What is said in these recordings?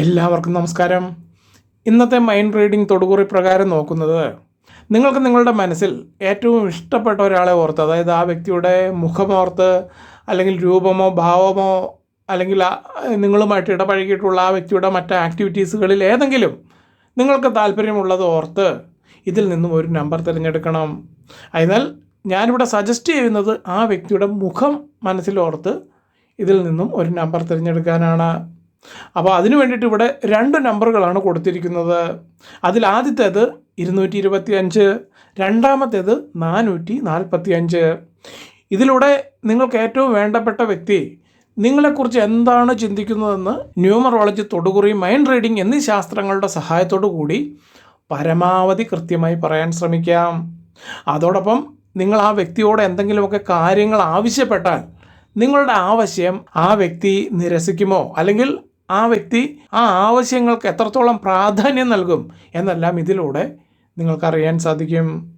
എല്ലാവർക്കും നമസ്കാരം. ഇന്നത്തെ മൈൻഡ് റീഡിംഗ് തൊടുകുറി പ്രകാരം നോക്കുന്നത് നിങ്ങൾക്ക് നിങ്ങളുടെ മനസ്സിൽ ഏറ്റവും ഇഷ്ടപ്പെട്ട ഒരാളെ ഓർത്ത് അതായത് ആ വ്യക്തിയുടെ മുഖമോർത്ത് അല്ലെങ്കിൽ രൂപമോ ഭാവമോ അല്ലെങ്കിൽ നിങ്ങളുമായിട്ട് ഇടപഴകിയിട്ടുള്ള ആ വ്യക്തിയുടെ മറ്റ് ആക്ടിവിറ്റീസുകളിൽ ഏതെങ്കിലും നിങ്ങൾക്ക് താല്പര്യമുള്ളത് ഓർത്ത് ഇതിൽ നിന്നും ഒരു നമ്പർ തിരഞ്ഞെടുക്കണം. അതിനാൽ ഞാനിവിടെ സജസ്റ്റ് ചെയ്യുന്നത് ആ വ്യക്തിയുടെ മുഖം മനസ്സിലോർത്ത് ഇതിൽ നിന്നും ഒരു നമ്പർ തിരഞ്ഞെടുക്കാനാണ്. അപ്പോൾ അതിനു വേണ്ടിയിട്ട് ഇവിടെ രണ്ട് നമ്പറുകളാണ് കൊടുത്തിരിക്കുന്നത്. അതിൽ ആദ്യത്തേത് ഇരുന്നൂറ്റി ഇരുപത്തി അഞ്ച് രണ്ടാമത്തേത് നാനൂറ്റി നാൽപ്പത്തി അഞ്ച് ഇതിലൂടെ നിങ്ങൾക്ക് ഏറ്റവും വേണ്ടപ്പെട്ട വ്യക്തി നിങ്ങളെക്കുറിച്ച് എന്താണ് ചിന്തിക്കുന്നതെന്ന് ന്യൂമറോളജി തൊടുകുറി മൈൻഡ് റീഡിംഗ് എന്നീ ശാസ്ത്രങ്ങളുടെ സഹായത്തോടു കൂടി പരമാവധി കൃത്യമായി പറയാൻ ശ്രമിക്കാം. അതോടൊപ്പം നിങ്ങൾ ആ വ്യക്തിയോട് എന്തെങ്കിലുമൊക്കെ കാര്യങ്ങൾ ആവശ്യപ്പെട്ടാൽ നിങ്ങളുടെ ആവശ്യം ആ വ്യക്തി നിരസിക്കുമോ? അല്ലെങ്കിൽ ആ വ്യക്തി ആ ആവശ്യങ്ങൾക്ക് എത്രത്തോളം പ്രാധാന്യം നൽകും എന്നെല്ലാം ഇതിലൂടെ നിങ്ങൾക്കറിയാൻ സാധിക്കും.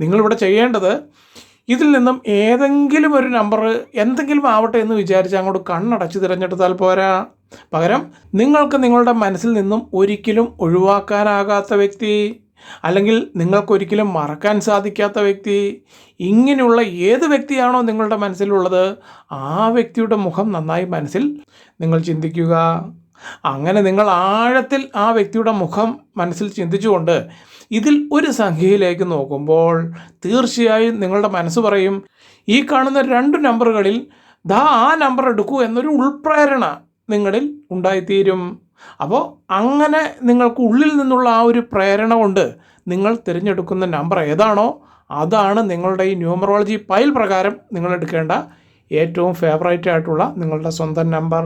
നിങ്ങളിവിടെ ചെയ്യേണ്ടത് ഇതിൽ നിന്നും ഏതെങ്കിലും ഒരു നമ്പർ എന്തെങ്കിലും ആവട്ടെ എന്ന് വിചാരിച്ച് അങ്ങോട്ട് കണ്ണടച്ച് തിരഞ്ഞെടുത്താൽ പോരാ. പകരം നിങ്ങൾക്ക് നിങ്ങളുടെ മനസ്സിൽ നിന്നും ഒരിക്കലും ഒഴിവാക്കാനാകാത്ത വ്യക്തി. അല്ലെങ്കിൽ നിങ്ങൾക്കൊരിക്കലും മറക്കാൻ സാധിക്കാത്ത വ്യക്തി ഇങ്ങനെയുള്ള ഏത് വ്യക്തിയാണോ നിങ്ങളുടെ മനസ്സിലുള്ളത് ആ വ്യക്തിയുടെ മുഖം നന്നായി മനസ്സിൽ നിങ്ങൾ ചിന്തിക്കുക. അങ്ങനെ നിങ്ങൾ ആഴത്തിൽ ആ വ്യക്തിയുടെ മുഖം മനസ്സിൽ ചിന്തിച്ചുകൊണ്ട് ഇതിൽ ഒരു സംഖ്യയിലേക്ക് നോക്കുമ്പോൾ തീർച്ചയായും നിങ്ങളുടെ മനസ്സ് പറയും ഈ കാണുന്ന രണ്ട് നമ്പറുകളിൽ ദാ ആ നമ്പർ എടുക്കൂ എന്നൊരു ഉൾപ്രേരണ നിങ്ങളിൽ ഉണ്ടായിത്തീരും. അപ്പോൾ അങ്ങനെ നിങ്ങൾക്ക് ഉള്ളിൽ നിന്നുള്ള ആ ഒരു പ്രേരണ കൊണ്ട് നിങ്ങൾ തിരഞ്ഞെടുക്കുന്ന നമ്പർ ഏതാണോ അതാണ് നിങ്ങളുടെ ഈ ന്യൂമറോളജി പൈൽ പ്രകാരം നിങ്ങൾ എടുക്കേണ്ട ഏറ്റവും ഫേവറേറ്റ് ആയിട്ടുള്ള നിങ്ങളുടെ സ്വന്തം നമ്പർ.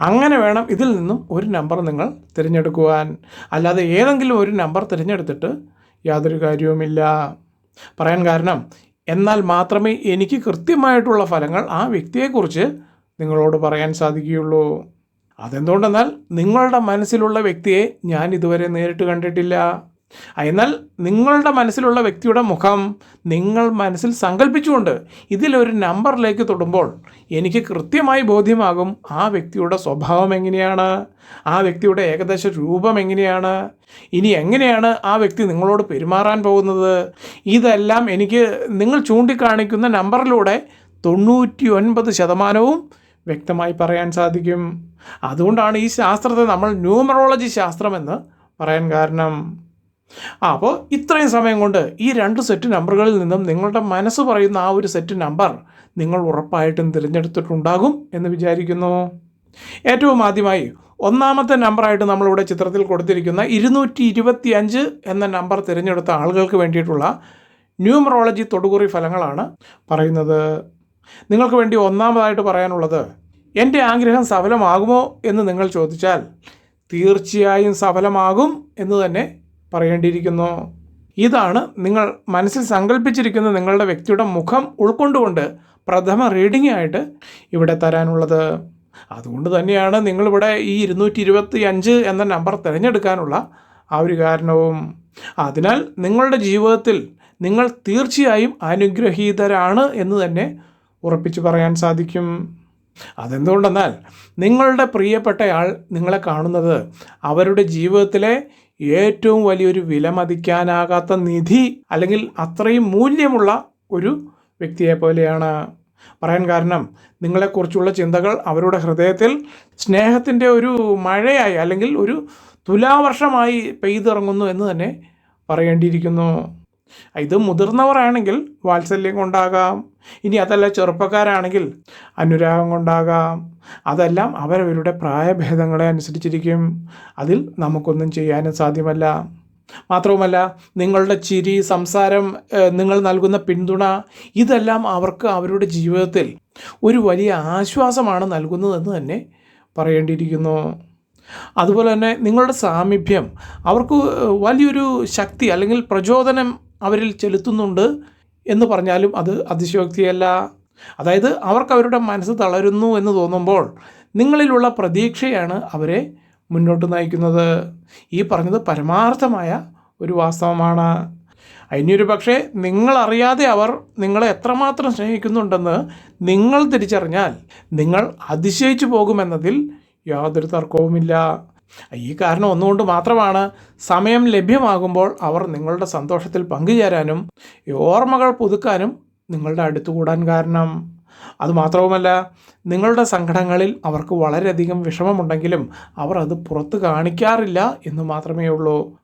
അങ്ങനെ വേണം ഇതിൽ നിന്നും ഒരു നമ്പർ നിങ്ങൾ തിരഞ്ഞെടുക്കുവാൻ. അല്ലാതെ ഏതെങ്കിലും ഒരു നമ്പർ തിരഞ്ഞെടുത്തിട്ട് യാതൊരു കാര്യവുമില്ല. പറയാൻ കാരണം എന്നാൽ മാത്രമേ എനിക്ക് കൃത്യമായിട്ടുള്ള ഫലങ്ങൾ ആ വ്യക്തിയെക്കുറിച്ച് നിങ്ങളോട് പറയാൻ സാധിക്കുകയുള്ളൂ. അതെന്തുകൊണ്ടെന്നാൽ നിങ്ങളുടെ മനസ്സിലുള്ള വ്യക്തിയെ ഞാൻ ഇതുവരെ നേരിട്ട് കണ്ടിട്ടില്ല. എന്നാൽ നിങ്ങളുടെ മനസ്സിലുള്ള വ്യക്തിയുടെ മുഖം നിങ്ങൾ മനസ്സിൽ സങ്കല്പിച്ചുകൊണ്ട് ഇതിലൊരു നമ്പറിലേക്ക് തൊടുമ്പോൾ എനിക്ക് കൃത്യമായി ബോധ്യമാകും ആ വ്യക്തിയുടെ സ്വഭാവം എങ്ങനെയാണ് ആ വ്യക്തിയുടെ ഏകദേശ രൂപം എങ്ങനെയാണ് ഇനി എങ്ങനെയാണ് ആ വ്യക്തി നിങ്ങളോട് പെരുമാറാൻ പോകുന്നത്. ഇതെല്ലാം എനിക്ക് നിങ്ങൾ ചൂണ്ടിക്കാണിക്കുന്ന നമ്പറിലൂടെ തൊണ്ണൂറ്റി ഒൻപത് ശതമാനവും വ്യക്തമായി പറയാൻ സാധിക്കും. അതുകൊണ്ടാണ് ഈ ശാസ്ത്രത്തെ നമ്മൾ ന്യൂമറോളജി ശാസ്ത്രമെന്ന് പറയാൻ കാരണം. ആ അപ്പോൾ ഇത്രയും സമയം കൊണ്ട് ഈ രണ്ട് സെറ്റ് നമ്പറുകളിൽ നിന്നും നിങ്ങളുടെ മനസ്സ് പറയുന്ന ആ ഒരു സെറ്റ് നമ്പർ നിങ്ങൾ ഉറപ്പായിട്ടും തിരഞ്ഞെടുത്തിട്ടുണ്ടാകും എന്ന് വിചാരിക്കുന്നു. ഏറ്റവും ആദ്യമായി ഒന്നാമത്തെ നമ്പറായിട്ട് നമ്മളിവിടെ ചിത്രത്തിൽ കൊടുത്തിരിക്കുന്ന ഇരുന്നൂറ്റി ഇരുപത്തി അഞ്ച് എന്ന നമ്പർ തിരഞ്ഞെടുത്ത ആളുകൾക്ക് വേണ്ടിയിട്ടുള്ള ന്യൂമറോളജി തൊടുകുറി ഫലങ്ങളാണ് പറയുന്നത്. നിങ്ങൾക്ക് വേണ്ടി ഒന്നാമതായിട്ട് പറയാനുള്ളത് എന്റെ ആഗ്രഹം സഫലമാകുമോ എന്ന് നിങ്ങൾ ചോദിച്ചാൽ തീർച്ചയായും സഫലമാകും എന്ന് തന്നെ പറയേണ്ടിയിരിക്കുന്നു. ഇതാണ് നിങ്ങൾ മനസ്സിൽ സങ്കല്പിച്ചിരിക്കുന്ന നിങ്ങളുടെ വ്യക്തിയുടെ മുഖം ഉൾക്കൊണ്ടുകൊണ്ട് പ്രഥമ റീഡിംഗ് ആയിട്ട് ഇവിടെ തരാനുള്ളത്. അതുകൊണ്ട് തന്നെയാണ് നിങ്ങളിവിടെ ഈ ഇരുന്നൂറ്റി ഇരുപത്തി അഞ്ച് എന്ന നമ്പർ തിരഞ്ഞെടുക്കാനുള്ള ആ ഒരു കാരണവും. അതിനാൽ നിങ്ങളുടെ ജീവിതത്തിൽ നിങ്ങൾ തീർച്ചയായും അനുഗ്രഹീതരാണ് എന്ന് തന്നെ ഉറപ്പിച്ച് പറയാൻ സാധിക്കും. അതെന്തുകൊണ്ടെന്നാൽ നിങ്ങളുടെ പ്രിയപ്പെട്ടയാൾ നിങ്ങളെ കാണുന്നത് അവരുടെ ജീവിതത്തിലെ ഏറ്റവും വലിയൊരു വിലമതിക്കാനാകാത്ത നിധി അല്ലെങ്കിൽ അത്രയും മൂല്യമുള്ള ഒരു വ്യക്തിയെ പോലെയാണ്. പറയാൻ കാരണം നിങ്ങളെക്കുറിച്ചുള്ള ചിന്തകൾ അവരുടെ ഹൃദയത്തിൽ സ്നേഹത്തിന്റെ ഒരു മഴയായി അല്ലെങ്കിൽ ഒരു തുലാവർഷമായി പെയ്തിറങ്ങുന്നു എന്ന് തന്നെ പറയേണ്ടിയിരിക്കുന്നു. ഇത് മുതിർന്നവരാണെങ്കിൽ വാത്സല്യം കൊണ്ടാകാം. ഇനി അതല്ല ചെറുപ്പക്കാരാണെങ്കിൽ അനുരാഗം കൊണ്ടാകാം. അതെല്ലാം അവരവരുടെ പ്രായഭേദങ്ങളെ അനുസരിച്ചിരിക്കും. അതിൽ നമുക്കൊന്നും ചെയ്യാനും സാധ്യമല്ല. മാത്രവുമല്ല നിങ്ങളുടെ ചിരി സംസാരം നിങ്ങൾ നൽകുന്ന പിന്തുണ ഇതെല്ലാം അവർക്ക് അവരുടെ ജീവിതത്തിൽ ഒരു വലിയ ആശ്വാസമാണ് നൽകുന്നതെന്ന് തന്നെ പറയേണ്ടിയിരിക്കുന്നു. അതുപോലെ തന്നെ നിങ്ങളുടെ സാമീപ്യം അവർക്ക് വലിയൊരു ശക്തി അല്ലെങ്കിൽ പ്രചോദനം അവരിൽ ചെലുത്തുന്നുണ്ട് എന്ന് പറഞ്ഞാലും അത് അതിശയോക്തിയല്ല. അതായത് അവർക്ക് അവരുടെ മനസ്സ് തളരുന്നു എന്ന് തോന്നുമ്പോൾ നിങ്ങളിലുള്ള പ്രതീക്ഷയാണ് അവരെ മുന്നോട്ട് നയിക്കുന്നത്. ഈ പറഞ്ഞത് പരമാർത്ഥമായ ഒരു വാസ്തവമാണ്. അതിനൊരു പക്ഷേ നിങ്ങളറിയാതെ അവർ നിങ്ങളെ എത്രമാത്രം സ്നേഹിക്കുന്നുണ്ടെന്ന് നിങ്ങൾ തിരിച്ചറിഞ്ഞാൽ നിങ്ങൾ അതിശയിച്ചു പോകുമെന്നതിൽ യാതൊരു തർക്കവുമില്ല. ഈ കാരണം ഒന്നുകൊണ്ട് മാത്രമാണ് സമയം ലഭ്യമാകുമ്പോൾ അവർ നിങ്ങളുടെ സന്തോഷത്തിൽ പങ്കുചേരാനും ഓർമ്മകൾ പുതുക്കാനും നിങ്ങളുടെ അടുത്ത് കൂടാൻ കാരണം. അതുമാത്രവുമല്ല നിങ്ങളുടെ സങ്കടങ്ങളിൽ അവർക്ക് വളരെയധികം വിഷമമുണ്ടെങ്കിലും അവർ അത് പുറത്ത് കാണിക്കാറില്ല എന്ന് മാത്രമേ ഉള്ളൂ.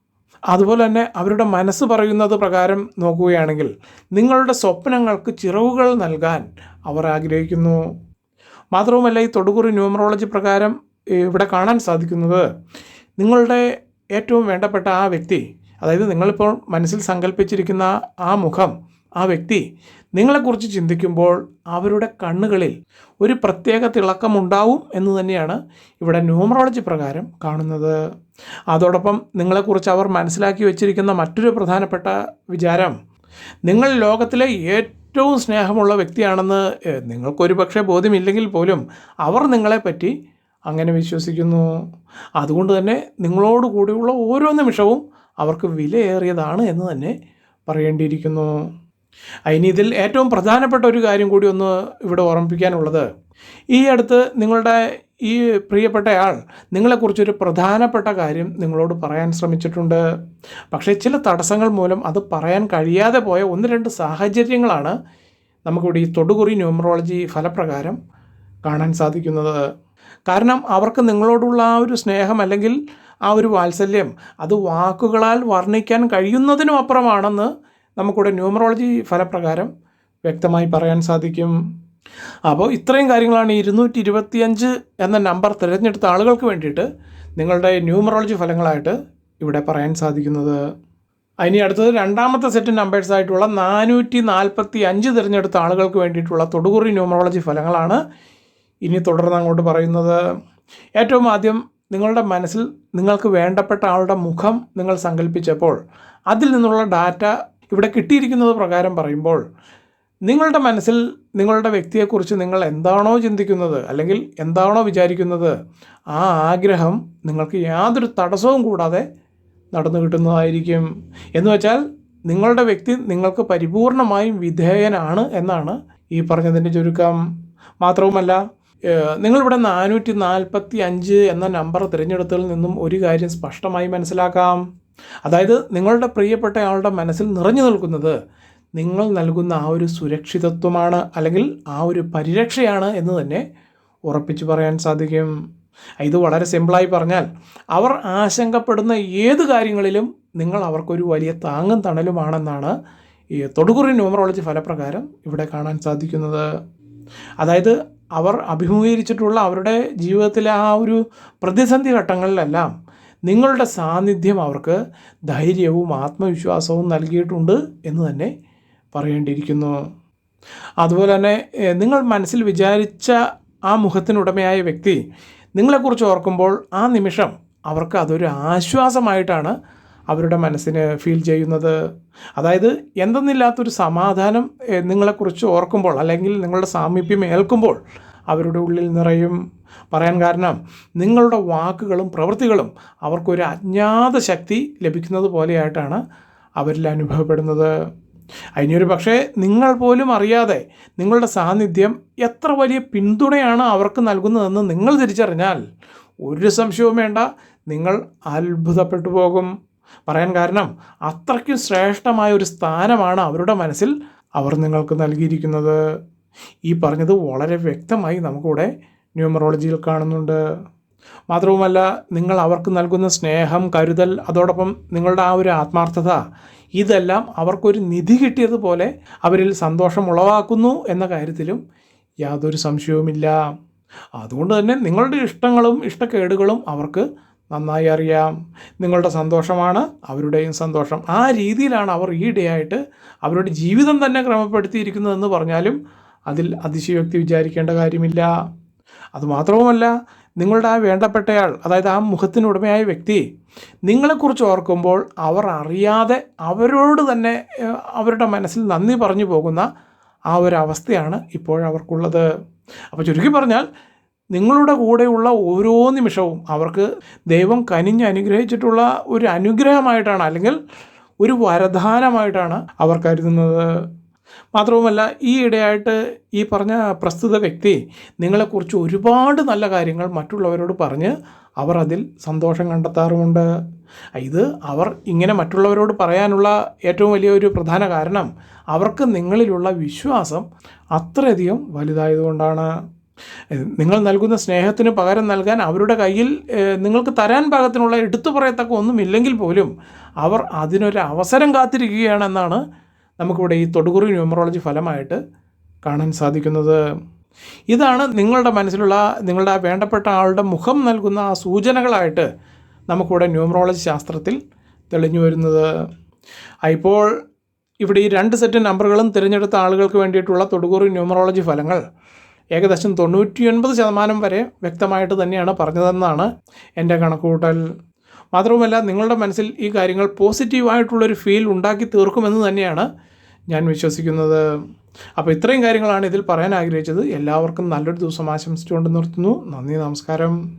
അതുപോലെ തന്നെ അവരുടെ മനസ്സ് പറയുന്നത് പ്രകാരം നോക്കുകയാണെങ്കിൽ നിങ്ങളുടെ സ്വപ്നങ്ങൾക്ക് ചിറവുകൾ നൽകാൻ അവർ ആഗ്രഹിക്കുന്നു. മാത്രവുമല്ല ഈ തൊടുകുറി ന്യൂമറോളജി പ്രകാരം ഇവിടെ കാണാൻ സാധിക്കുന്നത് നിങ്ങളുടെ ഏറ്റവും വേണ്ടപ്പെട്ട ആ വ്യക്തി അതായത് നിങ്ങളിപ്പോൾ മനസ്സിൽ സങ്കല്പിച്ചിരിക്കുന്ന ആ മുഖം ആ വ്യക്തി നിങ്ങളെക്കുറിച്ച് ചിന്തിക്കുമ്പോൾ അവരുടെ കണ്ണുകളിൽ ഒരു പ്രത്യേക തിളക്കമുണ്ടാവും എന്ന് തന്നെയാണ് ഇവിടെ ന്യൂമറോളജി പ്രകാരം കാണുന്നത്. അതോടൊപ്പം നിങ്ങളെക്കുറിച്ച് അവർ മനസ്സിലാക്കി വെച്ചിരിക്കുന്ന മറ്റൊരു പ്രധാനപ്പെട്ട വിചാരം നിങ്ങൾ ലോകത്തിലെ ഏറ്റവും സ്നേഹമുള്ള വ്യക്തിയാണെന്ന് നിങ്ങൾക്കൊരു പക്ഷേ ബോധ്യമില്ലെങ്കിൽ പോലും അവർ നിങ്ങളെപ്പറ്റി അങ്ങനെ വിശ്വസിക്കുന്നു. അതുകൊണ്ട് തന്നെ നിങ്ങളോട് കൂടിയുള്ള ഓരോ നിമിഷവും അവർക്ക് വിലയേറിയതാണ് എന്ന് തന്നെ പറയേണ്ടിയിരിക്കുന്നു. അതിന് ഇതിൽ ഏറ്റവും പ്രധാനപ്പെട്ട ഒരു കാര്യം കൂടി ഒന്ന് ഇവിടെ ഓർമ്മിപ്പിക്കാനുള്ളത്. ഈ അടുത്ത് നിങ്ങളുടെ ഈ പ്രിയപ്പെട്ടയാൾ നിങ്ങളെക്കുറിച്ചൊരു പ്രധാനപ്പെട്ട കാര്യം നിങ്ങളോട് പറയാൻ ശ്രമിച്ചിട്ടുണ്ട്. പക്ഷേ ചില തടസ്സങ്ങൾ മൂലം അത് പറയാൻ കഴിയാതെ പോയ ഒന്ന് രണ്ട് സാഹചര്യങ്ങളാണ് നമുക്കിവിടെ ഈ തൊടുകുറി ന്യൂമറോളജി ഫലപ്രകാരം കാണാൻ സാധിക്കുന്നത്. കാരണം അവർക്ക് നിങ്ങളോടുള്ള ആ ഒരു സ്നേഹം അല്ലെങ്കിൽ ആ ഒരു വാത്സല്യം അത് വാക്കുകളാൽ വർണിക്കാൻ കഴിയുന്നതിനും അപ്പുറമാണെന്ന് നമുക്കിവിടെ ന്യൂമറോളജി ഫലപ്രകാരം വ്യക്തമായി പറയാൻ സാധിക്കും. അപ്പോൾ ഇത്രയും കാര്യങ്ങളാണ് ഇരുന്നൂറ്റി ഇരുപത്തിയഞ്ച് എന്ന നമ്പർ തിരഞ്ഞെടുത്ത ആളുകൾക്ക് വേണ്ടിയിട്ട് നിങ്ങളുടെ ന്യൂമറോളജി ഫലങ്ങളായിട്ട് ഇവിടെ പറയാൻ സാധിക്കുന്നത്. ഇനി അടുത്തത് രണ്ടാമത്തെ സെറ്റ് നമ്പേഴ്സ് ആയിട്ടുള്ള നാനൂറ്റി നാൽപ്പത്തി അഞ്ച് തിരഞ്ഞെടുത്ത ആളുകൾക്ക് വേണ്ടിയിട്ടുള്ള തൊടുകുറി ന്യൂമറോളജി ഫലങ്ങളാണ് ഇനി തുടർന്ന് അങ്ങോട്ട് പറയുന്നത് ഏറ്റവും ആദ്യം നിങ്ങളുടെ മനസ്സിൽ നിങ്ങൾക്ക് വേണ്ടപ്പെട്ട ആളുടെ മുഖം നിങ്ങൾ സങ്കല്പിച്ചപ്പോൾ അതിൽ നിന്നുള്ള ഡാറ്റ ഇവിടെ കിട്ടിയിരിക്കുന്നത് പ്രകാരം പറയുമ്പോൾ നിങ്ങളുടെ മനസ്സിൽ നിങ്ങളുടെ വ്യക്തിയെക്കുറിച്ച് നിങ്ങൾ എന്താണോ ചിന്തിക്കുന്നത് അല്ലെങ്കിൽ എന്താണോ വിചാരിക്കുന്നത് ആ ആഗ്രഹം നിങ്ങൾക്ക് യാതൊരു തടസ്സവും കൂടാതെ നടന്നു കിട്ടുന്നതായിരിക്കും. എന്ന് വെച്ചാൽ നിങ്ങളുടെ വ്യക്തി നിങ്ങൾക്ക് പരിപൂർണമായും വിധേയനാണ് എന്നാണ് ഈ പറഞ്ഞതിന്റെ ചുരുക്കം. മാത്രവുമല്ല നിങ്ങളിവിടെ നാനൂറ്റി നാൽപ്പത്തി അഞ്ച് എന്ന നമ്പർ തിരഞ്ഞെടുത്തതിൽ നിന്നും ഒരു കാര്യം സ്പഷ്ടമായി മനസ്സിലാക്കാം. അതായത് നിങ്ങളുടെ പ്രിയപ്പെട്ട ആളുടെ മനസ്സിൽ നിറഞ്ഞു നിൽക്കുന്നത് നിങ്ങൾ നൽകുന്ന ആ ഒരു സുരക്ഷിതത്വമാണ് അല്ലെങ്കിൽ ആ ഒരു പരിരക്ഷയാണ് എന്ന് തന്നെ ഉറപ്പിച്ചു പറയാൻ സാധിക്കും. ഇത് വളരെ സിമ്പിളായി പറഞ്ഞാൽ അവർ ആശങ്കപ്പെടുന്ന ഏത് കാര്യങ്ങളിലും നിങ്ങൾ അവർക്കൊരു വലിയ താങ്ങും തണലുമാണെന്നാണ് ഈ തൊടുകുറി ന്യൂമറോളജി ഫലപ്രകാരം ഇവിടെ കാണാൻ സാധിക്കുന്നത്. അതായത് അവർ അഭിമുഖീകരിച്ചിട്ടുള്ള അവരുടെ ജീവിതത്തിലെ ആ ഒരു പ്രതിസന്ധി ഘട്ടങ്ങളിലെല്ലാം നിങ്ങളുടെ സാന്നിധ്യം അവർക്ക് ധൈര്യവും ആത്മവിശ്വാസവും നൽകിയിട്ടുണ്ട് എന്ന് തന്നെ പറയേണ്ടിയിരിക്കുന്നു. അതുപോലെ തന്നെ നിങ്ങൾ മനസ്സിൽ വിചാരിച്ച ആ മുഖത്തിനുടമയായ വ്യക്തി നിങ്ങളെക്കുറിച്ച് ഓർക്കുമ്പോൾ ആ നിമിഷം അവർക്ക് അതൊരു ആശ്വാസമായിട്ടാണ് അവരുടെ മനസ്സിന് ഫീൽ ചെയ്യുന്നത്. അതായത് എന്തെന്നില്ലാത്തൊരു സമാധാനം നിങ്ങളെക്കുറിച്ച് ഓർക്കുമ്പോൾ അല്ലെങ്കിൽ നിങ്ങളുടെ സാമീപ്യം ഏൽക്കുമ്പോൾ അവരുടെ ഉള്ളിൽ നിറയും. പറയാൻ കാരണം നിങ്ങളുടെ വാക്കുകളും പ്രവൃത്തികളും അവർക്കൊരു അജ്ഞാത ശക്തി ലഭിക്കുന്നത് പോലെയായിട്ടാണ് അവരിൽ അനുഭവപ്പെടുന്നത്. അതിനൊരു പക്ഷേ നിങ്ങൾ പോലും അറിയാതെ നിങ്ങളുടെ സാന്നിധ്യം എത്ര വലിയ പിന്തുണയാണ് അവർക്ക് നൽകുന്നതെന്ന് നിങ്ങൾ തിരിച്ചറിഞ്ഞാൽ ഒരു സംശയവും വേണ്ട നിങ്ങൾ അത്ഭുതപ്പെട്ടു പോകും. പറയാൻ കാരണം അത്രയ്ക്കും ശ്രേഷ്ഠമായ ഒരു സ്ഥാനമാണ് അവരുടെ മനസ്സിൽ അവർ നിങ്ങൾക്ക് നൽകിയിരിക്കുന്നത്. ഈ പറഞ്ഞത് വളരെ വ്യക്തമായി നമുക്കിവിടെ ന്യൂമറോളജിയിൽ കാണുന്നുണ്ട്. മാത്രവുമല്ല നിങ്ങൾ അവർക്ക് നൽകുന്ന സ്നേഹം കരുതൽ അതോടൊപ്പം നിങ്ങളുടെ ആ ഒരു ആത്മാർത്ഥത ഇതെല്ലാം അവർക്കൊരു നിധി കിട്ടിയതുപോലെ അവരിൽ സന്തോഷം ഉളവാക്കുന്നു എന്ന കാര്യത്തിലും യാതൊരു സംശയവുമില്ല. അതുകൊണ്ട് തന്നെ നിങ്ങളുടെ ഇഷ്ടങ്ങളും ഇഷ്ടക്കേടുകളും അവർക്ക് നന്നായി അറിയാം. നിങ്ങളുടെ സന്തോഷമാണ് അവരുടെയും സന്തോഷം. ആ രീതിയിലാണ് അവർ ഈ ഡേ ആയിട്ട് അവരുടെ ജീവിതം തന്നെ ക്രമപ്പെടുത്തിയിരിക്കുന്നതെന്ന് പറഞ്ഞാലും അതിൽ അതിശയോക്തി വിചാരിക്കേണ്ട കാര്യമില്ല. അതുമാത്രവുമല്ല നിങ്ങളുടെ ആ വേണ്ടപ്പെട്ടയാൾ അതായത് ആ മുഖത്തിനുടമയായ വ്യക്തി നിങ്ങളെക്കുറിച്ച് ഓർക്കുമ്പോൾ അവർ അറിയാതെ അവരോട് തന്നെ അവരുടെ മനസ്സിൽ നന്ദി പറഞ്ഞു പോകുന്ന ആ ഒരു അവസ്ഥയാണ് ഇപ്പോഴവർക്കുള്ളത്. അപ്പോൾ ചുരുക്കി പറഞ്ഞാൽ നിങ്ങളുടെ കൂടെയുള്ള ഓരോ നിമിഷവും അവർക്ക് ദൈവം കനിഞ്ഞ് അനുഗ്രഹിച്ചിട്ടുള്ള ഒരു അനുഗ്രഹമായിട്ടാണ് അല്ലെങ്കിൽ ഒരു വരദാനമായിട്ടാണ് അവർ കരുതുന്നത്. മാത്രവുമല്ല ഈ ഇടയായിട്ട് ഈ പറഞ്ഞ പ്രസ്തുത വ്യക്തി നിങ്ങളെക്കുറിച്ച് ഒരുപാട് നല്ല കാര്യങ്ങൾ മറ്റുള്ളവരോട് പറഞ്ഞ് അവർ അതിൽ സന്തോഷം കണ്ടെത്താറുമുണ്ട്. ഇത് അവർ ഇങ്ങനെ മറ്റുള്ളവരോട് പറയാനുള്ള ഏറ്റവും വലിയ ഒരു പ്രധാന കാരണം അവർക്ക് നിങ്ങളിലുള്ള വിശ്വാസം അത്രയധികം വലുതായതുകൊണ്ടാണ്. നിങ്ങൾ നൽകുന്ന സ്നേഹത്തിന് പകരം നൽകാൻ അവരുടെ കയ്യിൽ നിങ്ങൾക്ക് തരാൻ പാകത്തിനുള്ള എടുത്തു പറയത്തക്ക ഒന്നുമില്ലെങ്കിൽ പോലും അവർ അതിനൊരു അവസരം കാത്തിരിക്കുകയാണെന്നാണ് നമുക്കിവിടെ ഈ തൊടുകുറി ന്യൂമറോളജി ഫലമായിട്ട് കാണാൻ സാധിക്കുന്നത്. ഇതാണ് നിങ്ങളുടെ മനസ്സിലുള്ള നിങ്ങളുടെ വേണ്ടപ്പെട്ട ആളുടെ മുഖം നൽകുന്ന ആ സൂചനകളായിട്ട് നമുക്കിവിടെ ന്യൂമറോളജി ശാസ്ത്രത്തിൽ തെളിഞ്ഞു വരുന്നത്. ഇപ്പോൾ ഇവിടെ ഈ രണ്ട് സെറ്റ് നമ്പറുകളും തിരഞ്ഞെടുത്ത ആളുകൾക്ക് വേണ്ടിയിട്ടുള്ള തൊടുകൂറി ന്യൂമറോളജി ഫലങ്ങൾ ഏകദേശം തൊണ്ണൂറ്റിയൊൻപത് ശതമാനം വരെ വ്യക്തമായിട്ട് തന്നെയാണ് പറഞ്ഞതെന്നാണ് എന്റെ കണക്കുകൂട്ടൽ. മാത്രവുമല്ല നിങ്ങളുടെ മനസ്സിൽ ഈ കാര്യങ്ങൾ പോസിറ്റീവായിട്ടുള്ളൊരു ഫീൽ ഉണ്ടാക്കി തീർക്കുമെന്ന് തന്നെയാണ് ഞാൻ വിശ്വസിക്കുന്നത്. അപ്പോൾ ഇത്രയും കാര്യങ്ങളാണ് ഇതിൽ പറയാൻ ആഗ്രഹിച്ചത്. എല്ലാവർക്കും നല്ലൊരു ദിവസം ആശംസിച്ചുകൊണ്ട് നിർത്തുന്നു. നന്ദി നമസ്കാരം.